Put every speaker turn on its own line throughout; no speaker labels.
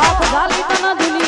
હાથ ગાલી તને દુનિયા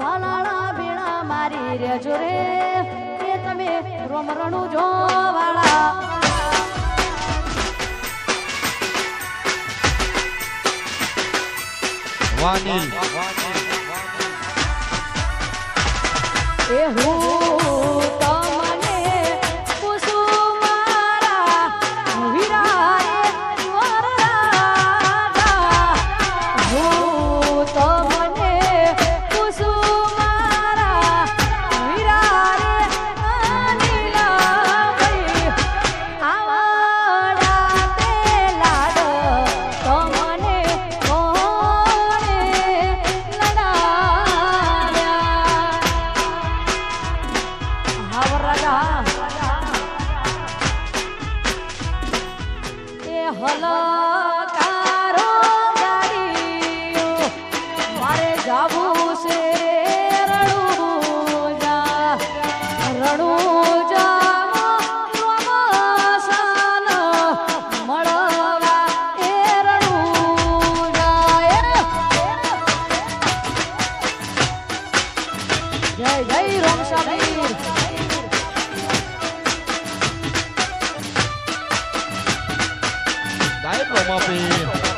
ભલાણા બીણા મારી રેજો રે. એ તમે રોમરણું જોવાળા વાણી. એ હું રામ એ હલા Vamos abrir.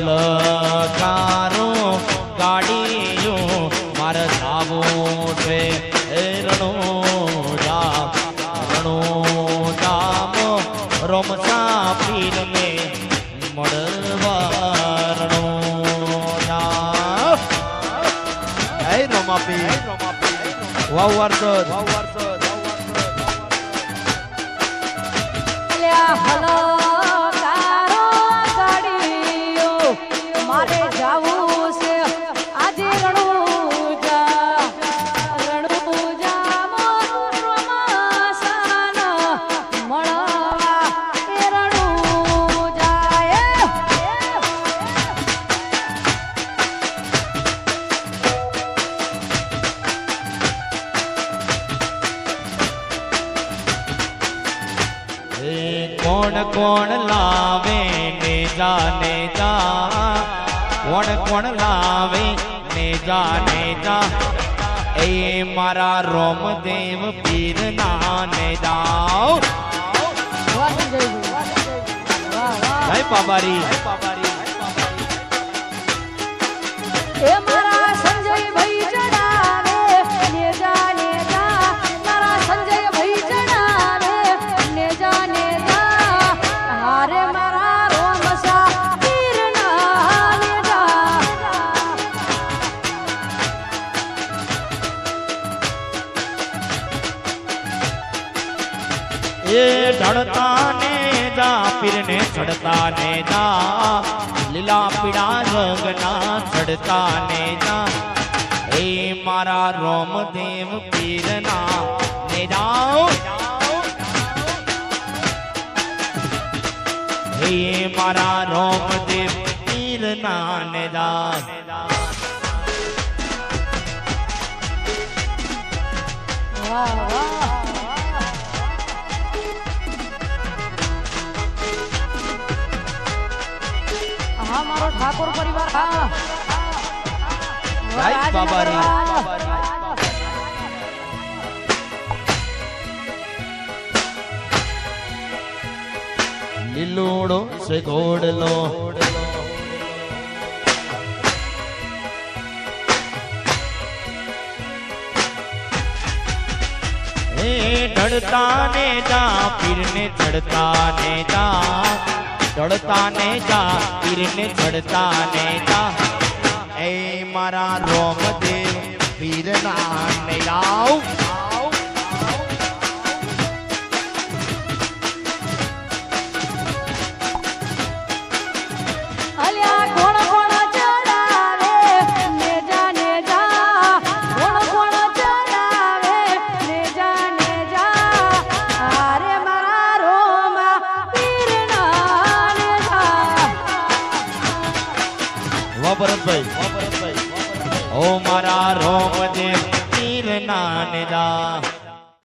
ચલકારો ગાડીઓ મારે જાવો છે.
રણોડા રણોડામ રમતા પીરને મળવા રણોડા જય રમાપી વાવ વારસદ.
વાવ હલો. એ
કોણ કોણ લાવે ને જાને જા કોણ કોણ લાવે ને જાને જા એ મારા રોમદેવ પીર નાને જાઓ જય બાબારી.
એ મારા
ઢળતા ને જા, પીરને ચડતા ને જા. લીલા પીડા જગના ચડતા ને જા. હે મારા રોમદેવ પીરના. ને જાઓ. હે મારા રોમદેવ પીરના. ને જા
વાહ વાહ. હા મારો ઠાકોર પરિવાર હા.
જય બાબારી. લીલુડો છે ઘોડલો ઢળતા ને જા પીરને ચડતા ને જા. ઢળતા ને જા પીરને ચડતા ને જા. એ મારા રોમદેવ પીરના ને ભરતભાઈ ઓ મારા રોમદેવ પીરના ને જા